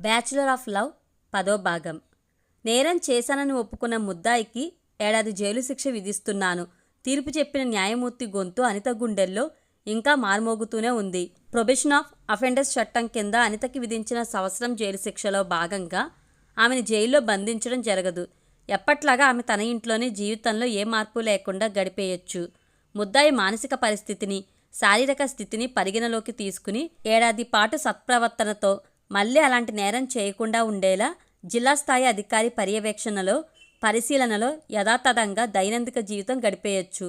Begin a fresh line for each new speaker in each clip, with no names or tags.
Bachelor of love పదో భాగం. నేరం చేశానని ఒప్పుకున్న ముద్దాయికి ఏడాది జైలు శిక్ష విధిస్తున్నాను. తీర్పు చెప్పిన న్యాయమూర్తి గొంతు అనిత గుండెల్లో ఇంకా మార్మోగుతూనే ఉంది. ప్రొబిషన్ ఆఫ్ అఫెండర్స్ చట్టం కింద అనితకి విధించిన సంవత్సరం జైలు శిక్షలో భాగంగా ఆమెను జైల్లో బంధించడం జరగదు. ఎప్పట్లాగా ఆమె తన ఇంట్లోనే జీవితంలో ఏ మార్పు లేకుండా గడిపేయొచ్చు. ముద్దాయి మానసిక పరిస్థితిని శారీరక స్థితిని పరిగణలోకి తీసుకుని ఏడాది పాటు సత్ప్రవర్తనతో మళ్ళీ అలాంటి నేరం చేయకుండా ఉండేలా జిల్లా స్థాయి అధికారి పర్యవేక్షణలో పరిశీలనలో యథాతథంగా దైనందిక జీవితం గడిపేయొచ్చు.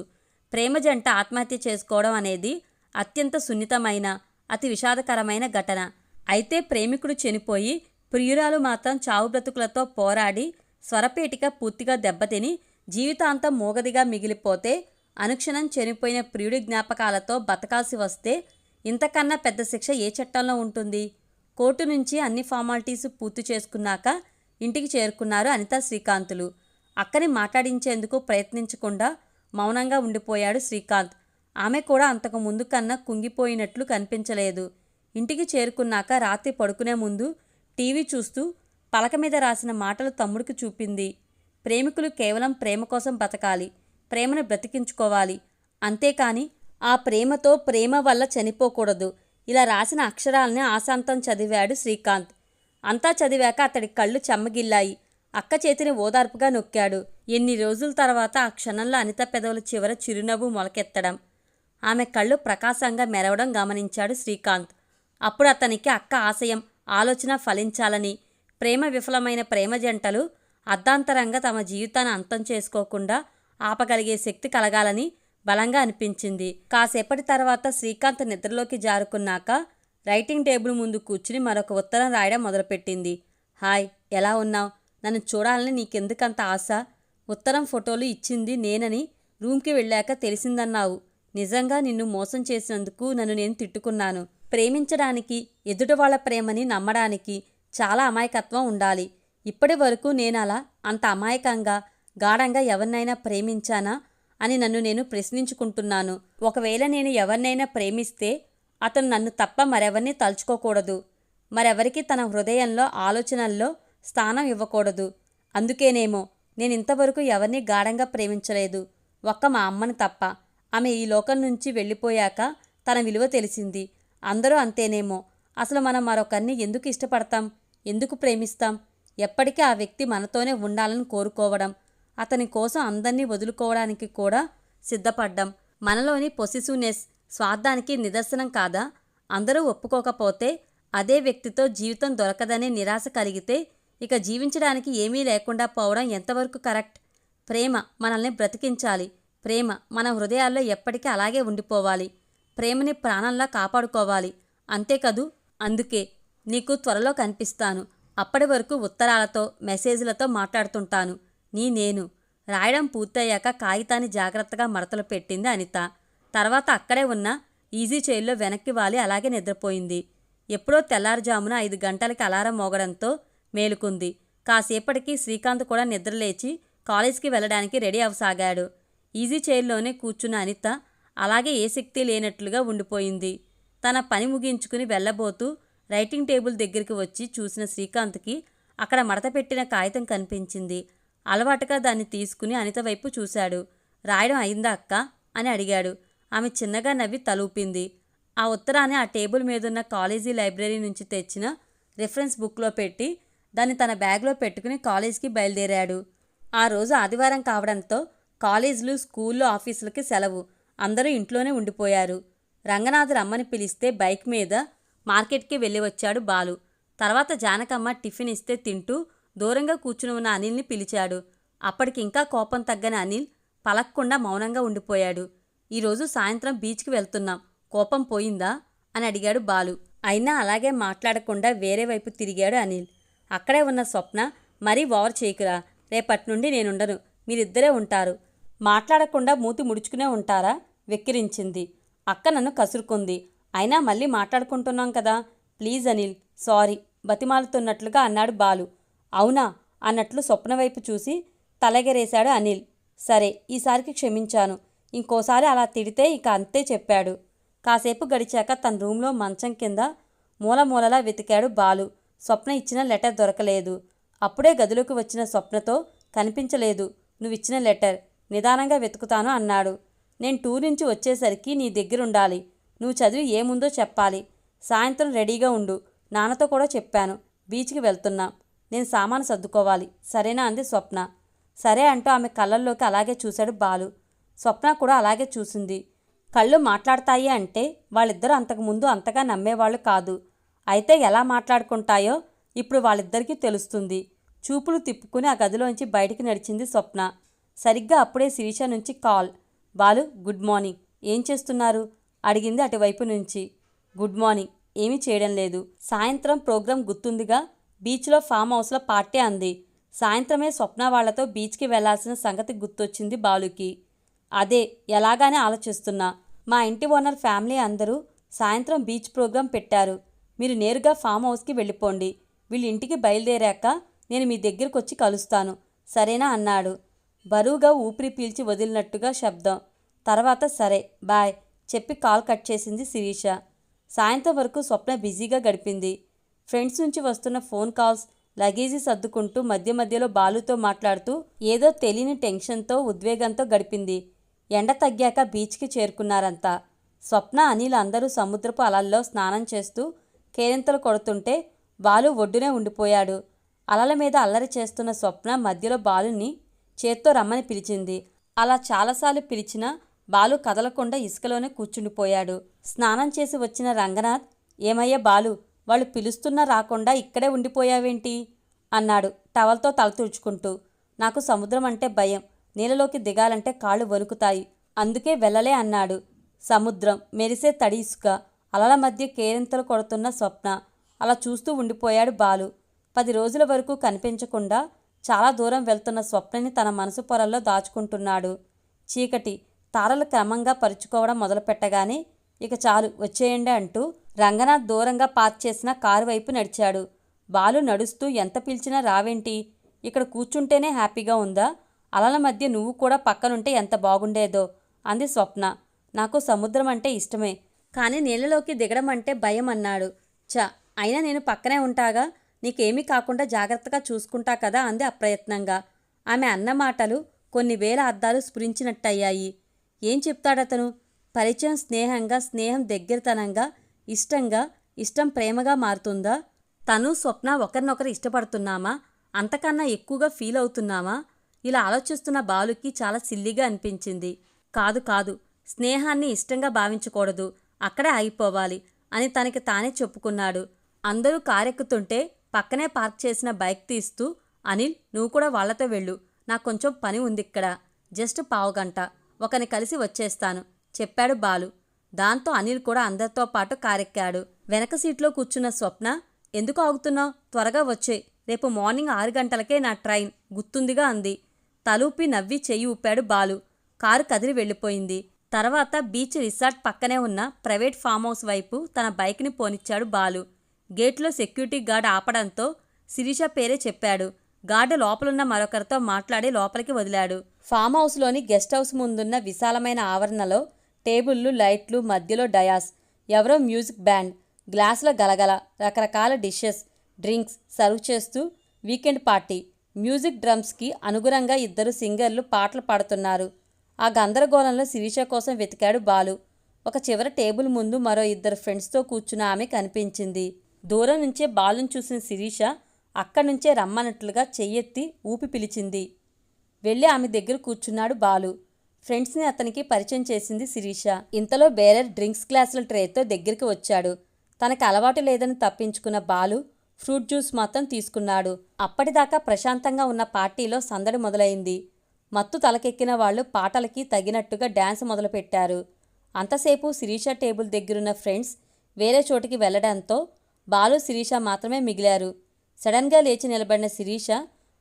ప్రేమ జంట ఆత్మహత్య చేసుకోవడం అనేది అత్యంత సున్నితమైన అతి విషాదకరమైన ఘటన. అయితే ప్రేమికుడు చనిపోయి ప్రియురాలు మాత్రం చావు బ్రతుకులతో పోరాడి స్వరపేటిక పూర్తిగా దెబ్బతిని జీవితాంతం మూగదిగా మిగిలిపోతే అనుక్షణం చనిపోయిన ప్రియుడి జ్ఞాపకాలతో బతకాల్సి వస్తే ఇంతకన్నా పెద్ద శిక్ష ఏ చట్టంలో ఉంటుంది? కోర్టు నుంచి అన్ని ఫార్మాలిటీస్ పూర్తి చేసుకున్నాక ఇంటికి చేరుకున్నారు అనిత శ్రీకాంతులు. అక్కని మాట్లాడించేందుకు ప్రయత్నించకుండా మౌనంగా ఉండిపోయాడు శ్రీకాంత్. ఆమె కూడా అంతకు ముందు కన్నా కుంగిపోయినట్లు కనిపించలేదు. ఇంటికి చేరుకున్నాక రాత్రి పడుకునే ముందు టీవీ చూస్తూ పలక మీద రాసిన మాటలు తమ్ముడికి చూపింది. ప్రేమికులు కేవలం ప్రేమ కోసం బతకాలి ప్రేమను బ్రతికించుకోవాలి. అంతేకాని ఆ ప్రేమతో ప్రేమ వల్ల చనిపోకూడదు. ఇలా రాసిన అక్షరాల్ని ఆశాంతం చదివాడు శ్రీకాంత్. అంతా చదివాక అతడి కళ్ళు చెమ్మగిల్లాయి. అక్క చేతిని ఓదార్పుగా నొక్కాడు. ఎన్ని రోజుల తర్వాత ఆ క్షణంలో అనిత పెదవుల చివర చిరునవ్వు మొలకెత్తడం. ఆమె కళ్ళు ప్రకాశంగా మెరవడం గమనించాడు శ్రీకాంత్. అప్పుడు అతనికి అక్క ఆశయం ఆలోచన ఫలించాలని ప్రేమ విఫలమైన ప్రేమ జంటలు అర్ధాంతరంగా తమ జీవితాన్ని అంతం చేసుకోకుండా ఆపగలిగే శక్తి కలగాలని బలంగా అనిపించింది. కాసేపటి తర్వాత శ్రీకాంత్ నిద్రలోకి జారుకున్నాక రైటింగ్ టేబుల్ ముందు కూర్చుని మరొక ఉత్తరం రాయడం మొదలుపెట్టింది. హాయ్ ఎలా ఉన్నావు? నన్ను చూడాలని నీకెందుకంత ఆశ? ఉత్తరం ఫోటోలు ఇచ్చింది నేనని రూమ్కి వెళ్ళాక తెలిసిందన్నావు. నిజంగా నిన్ను మోసం చేసినందుకు నన్ను నేను తిట్టుకున్నాను. ప్రేమించడానికి ఎదుటి వాళ్ళ ప్రేమని నమ్మడానికి చాలా అమాయకత్వం ఉండాలి. ఇప్పటి వరకు నేను అలా అంత అమాయకంగా గాఢంగా ఎవరినైనా ప్రేమించానా? అని నన్ను నేను ప్రశ్నించుకుంటున్నాను. ఒకవేళ నేను ఎవరినైనా ప్రేమిస్తే అతను నన్ను తప్ప మరెవరిని తలుచుకోకూడదు. మరెవరికి తన హృదయంలో ఆలోచనల్లో స్థానం ఇవ్వకూడదు. అందుకేనేమో నేను ఇంతవరకు ఎవరిని గాఢంగా ప్రేమించలేదు. ఒక్క మా అమ్మని తప్ప. ఆమె ఈ లోకం నుంచి వెళ్ళిపోయాక తన విలువ తెలిసింది. అందరూ అంతేనేమో. అసలు మనం మరొకరిని ఎందుకు ఇష్టపడతాం? ఎందుకు ప్రేమిస్తాం? ఎప్పటికీ ఆ వ్యక్తి మనతోనే ఉండాలని కోరుకోవడం. అతని కోసం అందరినీ వదులుకోవడానికి కూడా సిద్ధపడ్డం. మనలోని పొసిసివ్నెస్ స్వార్థానికి నిదర్శనం కాదా? అందరూ ఒప్పుకోకపోతే అదే వ్యక్తితో జీవితం దొరకదనే నిరాశ కలిగితే ఇక జీవించడానికి ఏమీ లేకుండా పోవడం ఎంతవరకు కరెక్ట్? ప్రేమ మనల్ని బ్రతికించాలి. ప్రేమ మన హృదయాల్లో ఎప్పటికీ అలాగే ఉండిపోవాలి. ప్రేమని ప్రాణంలా కాపాడుకోవాలి. అంతే కదూ అందుకే నీకు త్వరలో కనిపిస్తాను. అప్పటి వరకు ఉత్తరాలతో మెసేజ్లతో మాట్లాడుతుంటాను. నీ నేను. రాయడం పూర్తయ్యాక కాగితాన్ని జాగ్రత్తగా మడతలు పెట్టింది అనిత. తర్వాత అక్కడే ఉన్న ఈజీ చైర్లో వెనక్కి వాలి అలాగే నిద్రపోయింది. ఎప్పుడో తెల్లారుజామున ఐదు గంటలకి అలారం మోగడంతో మేలుకుంది. కాసేపటికి శ్రీకాంత్ కూడా నిద్రలేచి కాలేజ్కి వెళ్ళడానికి రెడీ అవసాగాడు. ఈజీ చైర్లోనే కూర్చున్న అనిత అలాగే ఏ శక్తి లేనట్లుగా ఉండిపోయింది. తన పని ముగించుకుని వెళ్ళబోతూ రైటింగ్ టేబుల్ దగ్గరికి వచ్చి చూసిన శ్రీకాంత్కి అక్కడ మడత పెట్టిన కాగితం కనిపించింది. అలవాటుగా దాన్ని తీసుకుని అనిత వైపు చూశాడు. రాయడం అయిందా అక్క? అని అడిగాడు. ఆమె చిన్నగా నవ్వి తలూపింది. ఆ ఉత్తరాన్ని ఆ టేబుల్ మీదున్న కాలేజీ లైబ్రరీ నుంచి తెచ్చిన రిఫరెన్స్ బుక్లో పెట్టి దాన్ని తన బ్యాగ్లో పెట్టుకుని కాలేజీకి బయలుదేరాడు. ఆ రోజు ఆదివారం కావడంతో కాలేజీలు స్కూళ్ళు ఆఫీసులకి సెలవు. అందరూ ఇంట్లోనే ఉండిపోయారు. రంగనాథ్ రమ్మని పిలిస్తే బైక్ మీద మార్కెట్కి వెళ్ళి వచ్చాడు బాలు. తర్వాత జానకమ్మ టిఫిన్ ఇస్తే తింటూ దూరంగా కూర్చుని ఉన్న అనిల్ని పిలిచాడు. అప్పటికింకా కోపం తగ్గని అనిల్ పలక్కుండా మౌనంగా ఉండిపోయాడు. ఈరోజు సాయంత్రం బీచ్కి వెళ్తున్నాం. కోపం పోయిందా? అని అడిగాడు బాలు. అయినా అలాగే మాట్లాడకుండా వేరే వైపు తిరిగాడు అనిల్. అక్కడే ఉన్న స్వప్న మరీ ఓవర్ చేయకురా. రేపటి నుండి నేనుండను. మీరిద్దరే ఉంటారు. మాట్లాడకుండా మూతి ముడుచుకునే ఉంటారా? వెక్కిరించింది. అక్క నన్ను కసురుకుంది. అయినా మళ్ళీ మాట్లాడుకుంటున్నాం కదా. ప్లీజ్ అనిల్ సారీ బతిమాలుతున్నట్లుగా అన్నాడు బాలు. అవునా అన్నట్లు స్వప్న వైపు చూసి తలగెరేశాడు అనిల్. సరే ఈసారికి క్షమించాను. ఇంకోసారి అలా తిడితే ఇక అంతే చెప్పాడు. కాసేపు గడిచాక తన రూంలో మంచం కింద మూలమూలలా వెతికాడు బాలు. స్వప్న ఇచ్చిన లెటర్ దొరకలేదు. అప్పుడే గదిలోకి వచ్చిన స్వప్నతో కనిపించలేదు. నువ్విచ్చిన లెటర్ నిదానంగా వెతుకుతాను అన్నాడు. నేను టూర్ నుంచి వచ్చేసరికి నీ దగ్గరుండాలి. నువ్వు చదివి ఏముందో చెప్పాలి. సాయంత్రం రెడీగా ఉండు. నాన్నతో కూడా చెప్పాను. బీచ్కి వెళ్తున్నాం. నేను సామాను సర్దుకోవాలి. సరేనా అంది స్వప్న. సరే అంటూ ఆమె కళ్ళల్లోకి అలాగే చూశాడు బాలు. స్వప్న కూడా అలాగే చూసింది. కళ్ళు మాట్లాడతాయి అంటే వాళ్ళిద్దరూ అంతకుముందు అంతగా నమ్మేవాళ్ళు కాదు. అయితే ఎలా మాట్లాడుకుంటాయో ఇప్పుడు వాళ్ళిద్దరికీ తెలుస్తుంది. చూపులు తిప్పుకుని ఆ గదిలోంచి బయటికి నడిచింది స్వప్న. సరిగ్గా అప్పుడే శిరీష నుంచి కాల్. Balu good morning. ఏం చేస్తున్నారు? అడిగింది అటువైపు నుంచి. Good morning. ఏమీ చేయడం లేదు. సాయంత్రం ప్రోగ్రాం గుర్తుందిగా? బీచ్లో ఫామ్ హౌస్లో పార్టీ అంది. సాయంత్రమే స్వప్న వాళ్ళతో బీచ్కి వెళ్ళాల్సిన సంగతి గుర్తొచ్చింది బాలుకి. అదే ఎలాగానే ఆలోచిస్తున్నా. మా ఇంటి ఓనర్ ఫ్యామిలీ అందరూ సాయంత్రం బీచ్ ప్రోగ్రాం పెట్టారు. మీరు నేరుగా ఫామ్ హౌస్కి వెళ్ళిపోండి. వీళ్ళ ఇంటికి బయలుదేరాక నేను మీ దగ్గరకు వచ్చి కలుస్తాను. సరేనా? అన్నాడు. బరువుగా ఊపిరి పీల్చి వదిలినట్టుగా శబ్దం. తర్వాత సరే బాయ్ చెప్పి కాల్ కట్ చేసింది శిరీష. సాయంత్రం వరకు స్వప్న బిజీగా గడిపింది. ఫ్రెండ్స్ నుంచి వస్తున్న ఫోన్ కాల్స్ లగేజీ సర్దుకుంటూ మధ్య మధ్యలో బాలుతో మాట్లాడుతూ ఏదో తెలియని టెన్షన్తో ఉద్వేగంతో గడిపింది. ఎండ తగ్గాక బీచ్కి చేరుకున్నారంతా. స్వప్న అనిల్ అందరూ సముద్రపు అలల్లో స్నానం చేస్తూ కేరింతలు కొడుతుంటే బాలు ఒడ్డునే ఉండిపోయాడు. అలల మీద అల్లరి చేస్తున్న స్వప్న మధ్యలో బాలుని చేత్తో రమ్మని పిలిచింది. అలా చాలాసార్లు పిలిచినా బాలు కదలకుండా ఇసుకలోనే కూర్చుండిపోయాడు. స్నానం చేసి వచ్చిన రంగనాథ్ ఏమయ్యా బాలు వాళ్ళు పిలుస్తున్నా రాకుండా ఇక్కడే ఉండిపోయావేంటి? అన్నాడు టవల్తో తల తుడుచుకుంటూ. నాకు సముద్రం అంటే భయం నీళ్ళలోకి దిగాలంటే కాళ్ళు వణుకుతాయి అందుకే వెళ్ళలే అన్నాడు. సముద్రం మెరిసే తడి ఇసుక అలల మధ్య కేరింతలు కొడుతున్న స్వప్న. అలా చూస్తూ ఉండిపోయాడు బాలు. పది రోజుల వరకు కనిపించకుండా చాలా దూరం వెళ్తున్న స్వప్నని తన మనసు పొరల్లో దాచుకుంటున్నాడు. చీకటి తారలు క్రమంగా పరుచుకోవడం మొదలుపెట్టగానే ఇక చాలు వచ్చేయండి అంటూ రంగనాథ్ దూరంగా పార్క్ చేసిన కారు వైపు నడిచాడు. బాలు నడుస్తూ ఎంత పిలిచినా రావేంటి? ఇక్కడ కూర్చుంటేనే హ్యాపీగా ఉందా? అలల మధ్య నువ్వు కూడా పక్కనుంటే ఎంత బాగుండేదో అంది స్వప్న. నాకు సముద్రం అంటే ఇష్టమే కానీ నీళ్ళలోకి దిగడం అంటే భయం అన్నాడు. చ అయినా నేను పక్కనే ఉంటాగా? నీకేమీ కాకుండా జాగ్రత్తగా చూసుకుంటా కదా అంది అప్రయత్నంగా. ఆమె అన్న మాటలు కొన్ని వేల అద్దాలు స్ఫురించినట్టయ్యాయి. ఏం చెప్తాడతను? పరిచయం స్నేహంగా స్నేహం దగ్గరతనంగా ఇష్టంగా ఇష్టం ప్రేమగా మారుతుందా? తను స్వప్న ఒకరినొకరు ఇష్టపడుతున్నామా? అంతకన్నా ఎక్కువగా ఫీల్ అవుతున్నామా? ఇలా ఆలోచిస్తున్న బాలుకి చాలా సిల్లిగా అనిపించింది. కాదు కాదు. స్నేహాన్ని ఇష్టంగా భావించకూడదు. అక్కడే ఆగిపోవాలి అని తనకి తానే చెప్పుకున్నాడు. అందరూ కారెక్కుతుంటే పక్కనే పార్క్ చేసిన బైక్ తీస్తూ అనిల్ నువ్వు కూడా వాళ్ళతో వెళ్ళు. నాకు కొంచెం పని ఉంది ఇక్కడ జస్ట్ పావుగంట. ఒకని కలిసి వచ్చేస్తాను. చెప్పాడు బాలు. దాంతో అనిల్ కూడా అందరితో పాటు కారెక్కాడు. వెనక సీట్లో కూర్చున్న స్వప్న ఎందుకు ఆగుతున్నావు? త్వరగా వచ్చే రేపు మార్నింగ్ ఆరు గంటలకే నా ట్రైన్ గుర్తుందిగా అంది. తలూపి నవ్వి చెయ్యి ఊపాడు బాలు. కారు కదిలి వెళ్ళిపోయింది. తర్వాత బీచ్ రిసార్ట్ పక్కనే ఉన్న ప్రైవేట్ ఫామ్ హౌస్ వైపు తన బైక్ని పోనిచ్చాడు బాలు. గేట్లో సెక్యూరిటీ గార్డ్ ఆపడంతో శిరీష పేరే చెప్పాడు. గార్డు లోపలున్న మరొకరితో మాట్లాడి లోపలికి వదిలాడు. ఫామ్ హౌస్లోని గెస్ట్ హౌస్ ముందున్న విశాలమైన ఆవరణలో టేబుళ్ళు లైట్లు మధ్యలో డయాస్. ఎవరో మ్యూజిక్ బ్యాండ్. గ్లాసుల గలగల. రకరకాల డిషెస్. డ్రింక్స్ సర్వ్ చేస్తూ వీకెండ్ పార్టీ. మ్యూజిక్ డ్రమ్స్కి అనుగుణంగా ఇద్దరు సింగర్లు పాటలు పాడుతున్నారు. ఆ గందరగోళంలో శిరీష కోసం వెతికాడు బాలు. ఒక చివర టేబుల్ ముందు మరో ఇద్దరు ఫ్రెండ్స్తో కూర్చున్న ఆమె కనిపించింది. దూరం నుంచే బాలుని చూసిన శిరీష అక్కడి నుంచే రమ్మన్నట్లుగా చెయ్యెత్తి ఊపి పిలిచింది. వెళ్ళి ఆమె దగ్గర కూర్చున్నాడు బాలు. ఫ్రెండ్స్ని అతనికి పరిచయం చేసింది శిరీష. ఇంతలో బేరర్ డ్రింక్స్ గ్లాసుల ట్రేతో దగ్గరికి వచ్చాడు. తనకు అలవాటు లేదని తప్పించుకున్న బాలు ఫ్రూట్ జ్యూస్ మాత్రం తీసుకున్నాడు. అప్పటిదాకా ప్రశాంతంగా ఉన్న పార్టీలో సందడి మొదలైంది. మత్తు తలకెక్కిన వాళ్ళు పాటలకి తగినట్టుగా డ్యాన్స్ మొదలుపెట్టారు. అంతసేపు శిరీష టేబుల్ దగ్గరున్న ఫ్రెండ్స్ వేరే చోటికి వెళ్ళడంతో బాలు శిరీష మాత్రమే మిగిలారు. సడన్గా లేచి నిలబడిన శిరీష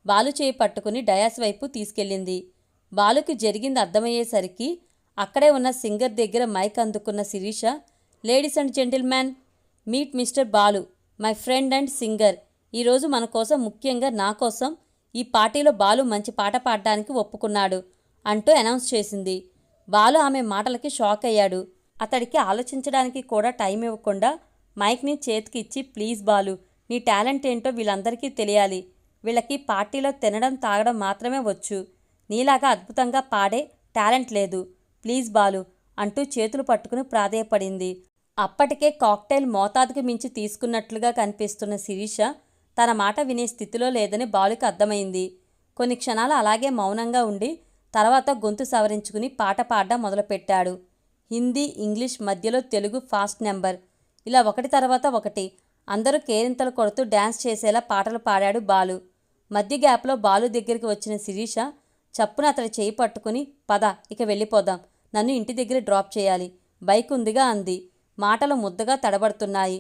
బాలు చేయి పట్టుకుని డయాస్ వైపు తీసుకెళ్ళింది. బాలుకి జరిగింది అర్థమయ్యేసరికి అక్కడే ఉన్న సింగర్ దగ్గర మైక్ అందుకున్న Sirisha ladies and gentleman meet mister Balu my friend and singer. ఈరోజు మన కోసం ముఖ్యంగా నా కోసం ఈ పార్టీలో బాలు మంచి పాట పాడడానికి ఒప్పుకున్నాడు అంటూ అనౌన్స్ చేసింది. బాలు ఆమె మాటలకి షాక్ అయ్యాడు. అతడికి ఆలోచించడానికి కూడా టైం ఇవ్వకుండా మైక్ని చేతికి ఇచ్చి ప్లీజ్ బాలు నీ టాలెంట్ ఏంటో వీళ్ళందరికీ తెలియాలి. వీళ్ళకి పార్టీలో తినడం తాగడం మాత్రమే వచ్చు. నీలాగా అద్భుతంగా పాడే టాలెంట్ లేదు. ప్లీజ్ బాలు అంటూ చేతులు పట్టుకుని ప్రాధేయపడింది. అప్పటికే కాక్టైల్ మోతాదుకు మించి తీసుకున్నట్లుగా కనిపిస్తున్న శిరీష తన మాట వినే స్థితిలో లేదని బాలుకి అర్థమైంది. కొన్ని క్షణాలు అలాగే మౌనంగా ఉండి తర్వాత గొంతు సవరించుకుని పాట పాడడం మొదలుపెట్టాడు. హిందీ ఇంగ్లీష్ మధ్యలో తెలుగు ఫాస్ట్ నెంబర్. ఇలా ఒకటి తర్వాత ఒకటి. అందరూ కేరింతలు కొడుతూ డ్యాన్స్ చేసేలా పాటలు పాడాడు బాలు. మధ్య గ్యాప్లో బాలు దగ్గరికి వచ్చిన శిరీష చప్పున అతడి చేయి పట్టుకుని పద ఇక వెళ్ళిపోదాం. నన్ను ఇంటి దగ్గర డ్రాప్ చేయాలి. బైక్ ఉందిగా అంది. మాటలు ముద్దగా తడబడుతున్నాయి.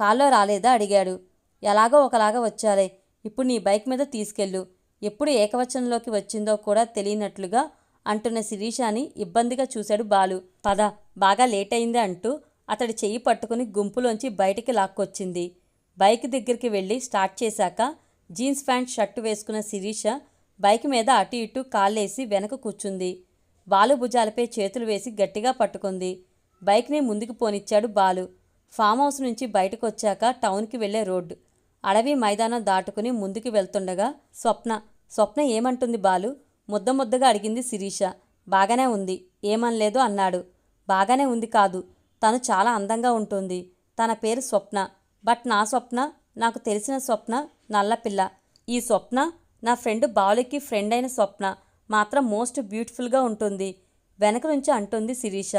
కాల్లో రాలేదా? అడిగాడు. ఎలాగో ఒకలాగా వచ్చాలే ఇప్పుడు నీ బైక్ మీద తీసుకెళ్ళు. ఎప్పుడు ఏకవచనంలోకి వచ్చిందో కూడా తెలియనట్లుగా అంటున్న శిరీషాని ఇబ్బందిగా చూశాడు బాలు. పద బాగా లేట్ అయింది అంటూ అతడి చెయ్యి పట్టుకుని గుంపులోంచి బయటికి లాక్కొచ్చింది. బైక్ దగ్గరికి వెళ్ళి స్టార్ట్ చేశాక జీన్స్ ప్యాంట్ షర్టు వేసుకున్న శిరీష బైక్ మీద అటు ఇటు కాళ్ళేసి వెనక కూర్చుంది. బాలు భుజాలపై చేతులు వేసి గట్టిగా పట్టుకుంది. బైక్ని ముందుకు పోనిచ్చాడు బాలు. ఫామ్ హౌస్ నుంచి బయటకు వచ్చాక టౌన్కి వెళ్ళే రోడ్డు. అడవి మైదానం దాటుకుని ముందుకు వెళ్తుండగా స్వప్న స్వప్న ఏమంటుంది బాలు ముద్ద ముద్దగా అడిగింది శిరీష. బాగానే ఉంది. ఏమనలేదు అన్నాడు. బాగానే ఉంది కాదు. తను చాలా అందంగా ఉంటుంది. తన పేరు స్వప్న. బట్ నా స్వప్న నాకు తెలిసిన స్వప్న నల్లపిల్ల. ఈ స్వప్న నా ఫ్రెండ్ బాలుకి ఫ్రెండ్ అయిన స్వప్న మాత్రం మోస్ట్ బ్యూటిఫుల్గా ఉంటుంది. వెనక నుంచి అంటుంది శిరీష.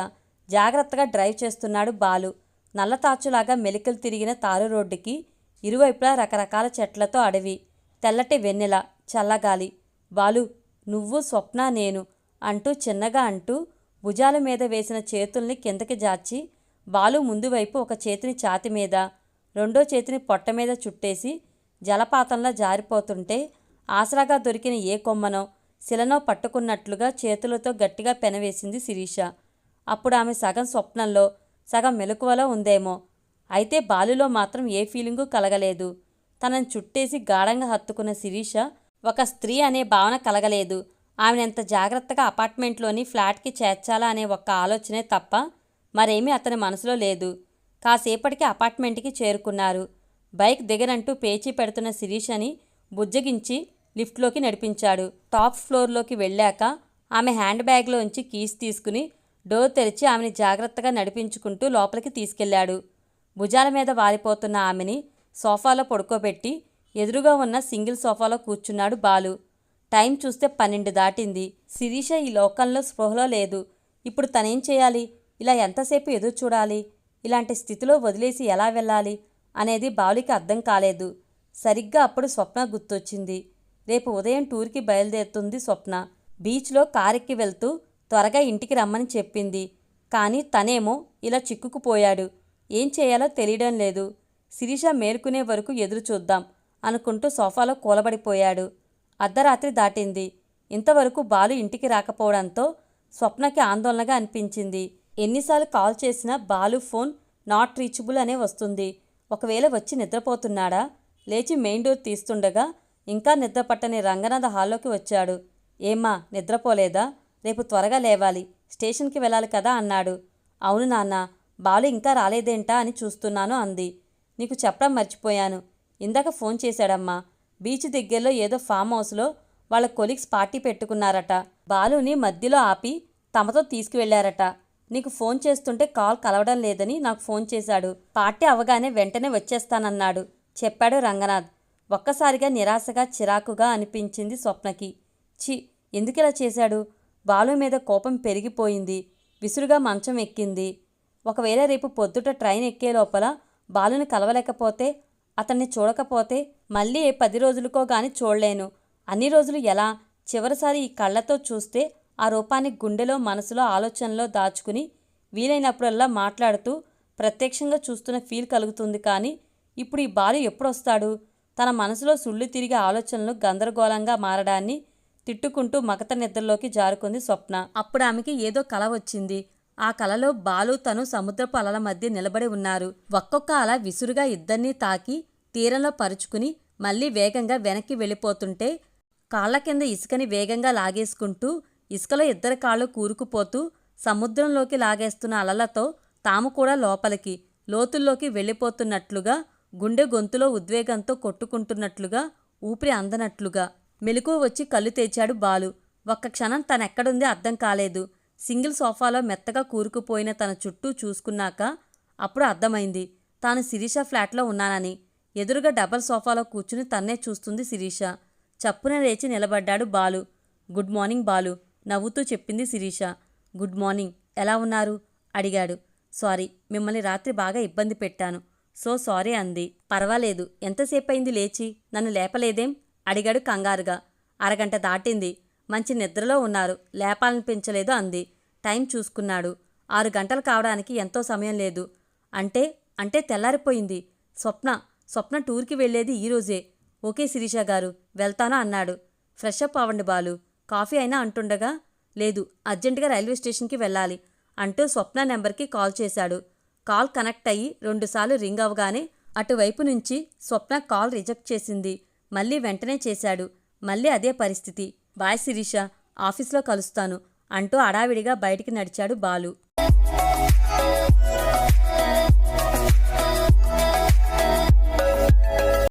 జాగ్రత్తగా డ్రైవ్ చేస్తున్నాడు బాలు. నల్ల తాచులాగా మెలికలు తిరిగిన తారు రోడ్డుకి ఇరువైపులా రకరకాల చెట్లతో అడవి. తెల్లటి వెన్నెల చల్లగాలి. బాలు నువ్వు స్వప్న నేను అంటూ చిన్నగా అంటూ భుజాల మీద వేసిన చేతుల్ని కిందకి జార్చి బాలు ముందు వైపు ఒక చేతిని ఛాతి మీద రెండో చేతిని పొట్ట మీద చుట్టేసి జలపాతంలో జారిపోతుంటే ఆసరాగా దొరికిన ఏ కొమ్మనో శిలనో పట్టుకున్నట్లుగా చేతులతో గట్టిగా పెనవేసింది శిరీష. అప్పుడు ఆమె సగం స్వప్నంలో సగం మెలకువలో ఉందేమో. అయితే బాలులో మాత్రం ఏ ఫీలింగు కలగలేదు. తనని చుట్టేసి గాఢంగా హత్తుకున్న శిరీష ఒక స్త్రీ అనే భావన కలగలేదు. ఆమెనంత జాగ్రత్తగా అపార్ట్మెంట్లోని ఫ్లాట్కి చేర్చాలా అనే ఒక్క ఆలోచనే తప్ప మరేమీ అతని మనసులో లేదు. కాసేపటికి అపార్ట్మెంట్కి చేరుకున్నారు. బైక్ దిగనంటూ పేచీ పెడుతున్న శిరీషని బుజ్జగించి లిఫ్ట్లోకి నడిపించాడు. టాప్ ఫ్లోర్లోకి వెళ్ళాక ఆమె హ్యాండ్ బ్యాగ్లోంచి కీస్ తీసుకుని డోర్ తెరిచి ఆమెని జాగ్రత్తగా నడిపించుకుంటూ లోపలికి తీసుకెళ్ళాడు భుజాల మీద వాలిపోతున్న ఆమెని సోఫాలో పడుకోబెట్టి ఎదురుగా ఉన్న సింగిల్ సోఫాలో కూర్చున్నాడు బాలు. టైం చూస్తే పన్నెండు దాటింది. శిరీష ఈ లోకంలో స్పృహలో లేదు. ఇప్పుడు తనేం చేయాలి? ఇలా ఎంతసేపు ఎదురు చూడాలి? ఇలాంటి స్థితిలో వదిలేసి ఎలా వెళ్ళాలి? అనేది బాలుకి అర్థం కాలేదు. సరిగ్గా అప్పుడు స్వప్న గుర్తొచ్చింది. రేపు ఉదయం టూర్కి బయలుదేరుతుంది స్వప్న. బీచ్లో కారెక్కి వెళ్తూ త్వరగా ఇంటికి రమ్మని చెప్పింది. కానీ తనేమో ఇలా చిక్కుకుపోయాడు. ఏం చేయాలో తెలియడం లేదు. శిరీష మేలుకునే వరకు ఎదురు చూద్దాం అనుకుంటూ సోఫాలో కూలబడిపోయాడు. అర్ధరాత్రి దాటింది. ఇంతవరకు బాలు ఇంటికి రాకపోవడంతో స్వప్నకి ఆందోళనగా అనిపించింది. ఎన్నిసార్లు కాల్ చేసినా బాలు ఫోన్ నాట్ రీచబుల్ అనే వస్తుంది. ఒకవేళ వచ్చి నిద్రపోతున్నాడా? లేచి మెయిన్ డోర్ తీస్తుండగా ఇంకా నిద్రపట్టని రంగనాథ హాల్లోకి వచ్చాడు. ఏమ్మా నిద్రపోలేదా? రేపు త్వరగా లేవాలి. స్టేషన్కి వెళ్ళాలి కదా అన్నాడు. అవును నాన్న బాలు ఇంకా రాలేదేంటా అని చూస్తున్నాను అంది. నీకు చెప్పడం మర్చిపోయాను. ఇందాక ఫోన్ చేశాడమ్మా. బీచ్ దగ్గరలో ఏదో ఫామ్ హౌస్లో వాళ్ళ కొలీగ్స్ పార్టీ పెట్టుకున్నారట. బాలుని మధ్యలో ఆపి తమతో తీసుకువెళ్ళారట. నీకు ఫోన్ చేస్తుంటే కాల్ కలవడం లేదని నాకు ఫోన్ చేశాడు. పార్టీ అవగానే వెంటనే వచ్చేస్తానన్నాడు. చెప్పాడు రంగనాథ్. ఒక్కసారిగా నిరాశగా చిరాకుగా అనిపించింది స్వప్నకి. చి ఎందుకిలా చేశాడు? బాలు మీద కోపం పెరిగిపోయింది. విసురుగా మంచం ఎక్కింది. ఒకవేళ రేపు పొద్దుట ట్రైన్ ఎక్కే లోపల బాలుని కలవలేకపోతే అతన్ని చూడకపోతే మళ్ళీ పది రోజులకో గాని చూడలేను. అన్ని రోజులు ఎలా? చివరిసారి ఈ కళ్ళతో చూస్తే ఆ రూపాన్ని గుండెలో మనసులో ఆలోచనలో దాచుకుని వీలైనప్పుడల్లా మాట్లాడుతూ ప్రత్యక్షంగా చూస్తున్న ఫీల్ కలుగుతుంది కానీ ఇప్పుడు ఈ బాలు ఎప్పుడొస్తాడు? తన మనసులో సుళ్ళు తిరిగే ఆలోచనలు గందరగోళంగా మారడాన్ని తిట్టుకుంటూ మగత నిద్రలోకి జారుకుంది స్వప్న. అప్పుడు ఆమెకి ఏదో కల వచ్చింది. ఆ కలలో బాలు తను సముద్రపు అలల మధ్య నిలబడి ఉన్నారు. ఒక్కొక్క అల విసురుగా ఇద్దరినీ తాకి తీరంలో పరుచుకుని మళ్ళీ వేగంగా వెనక్కి వెళ్ళిపోతుంటే కాళ్ళ కింద ఇసుకని వేగంగా లాగేసుకుంటూ ఇసుకలో ఇద్దరి కాళ్ళు కూరుకుపోతూ సముద్రంలోకి లాగేస్తున్న అలలతో తాము కూడా లోపలికి లోతుల్లోకి వెళ్ళిపోతున్నట్లుగా గుండె గొంతులో ఉద్వేగంతో కొట్టుకుంటున్నట్లుగా ఊపిరి అందనట్లుగా. మెలకువ వచ్చి కళ్ళు తెచ్చాడు బాలు. ఒక్క క్షణం తనెక్కడుంది అర్థం కాలేదు. సింగిల్ సోఫాలో మెత్తగా కూరుకుపోయిన తన చుట్టూ చూసుకున్నాక అప్పుడు అర్థమైంది. తాను శిరీష ఫ్లాట్లో ఉన్నానని. ఎదురుగా డబల్ సోఫాలో కూర్చుని తన్నే చూస్తుంది శిరీష. చప్పున లేచి నిలబడ్డాడు బాలు. Good morning Balu. నవ్వుతూ చెప్పింది శిరీష. Good morning. ఎలా ఉన్నారు? అడిగాడు. సారీ మిమ్మల్ని రాత్రి బాగా ఇబ్బంది పెట్టాను. సో సారీ అంది. పర్వాలేదు ఎంతసేపయింది లేచి? నన్ను లేపలేదేం? అడిగాడు కంగారుగా. అరగంట దాటింది. మంచి నిద్రలో ఉన్నారు. లేపాలనిపించలేదు అంది. టైం చూసుకున్నాడు. ఆరు గంటలు కావడానికి ఎంతో సమయం లేదు. అంటే అంటే తెల్లారిపోయింది. స్వప్న స్వప్న టూర్కి వెళ్ళేది ఈరోజే ఓకే శిరీష గారు వెళ్తాను అన్నాడు. ఫ్రెష్ అప్ అవ్వండి బాలు. కాఫీ అయినా అంటుండగా లేదు అర్జెంటుగా రైల్వే స్టేషన్కి వెళ్ళాలి అంటూ స్వప్న నెంబర్కి కాల్ చేశాడు. కాల్ కనెక్ట్ అయ్యి రెండుసార్లు రింగ్ అవగానే అటువైపు నుంచి స్వప్న కాల్ రిజెక్ట్ చేసింది. మళ్ళీ వెంటనే చేశాడు. మళ్ళీ అదే పరిస్థితి. బాయ్ శిరీష ఆఫీస్లో కలుస్తాను అంటూ అడావిడిగా బయటికి నడిచాడు బాలు.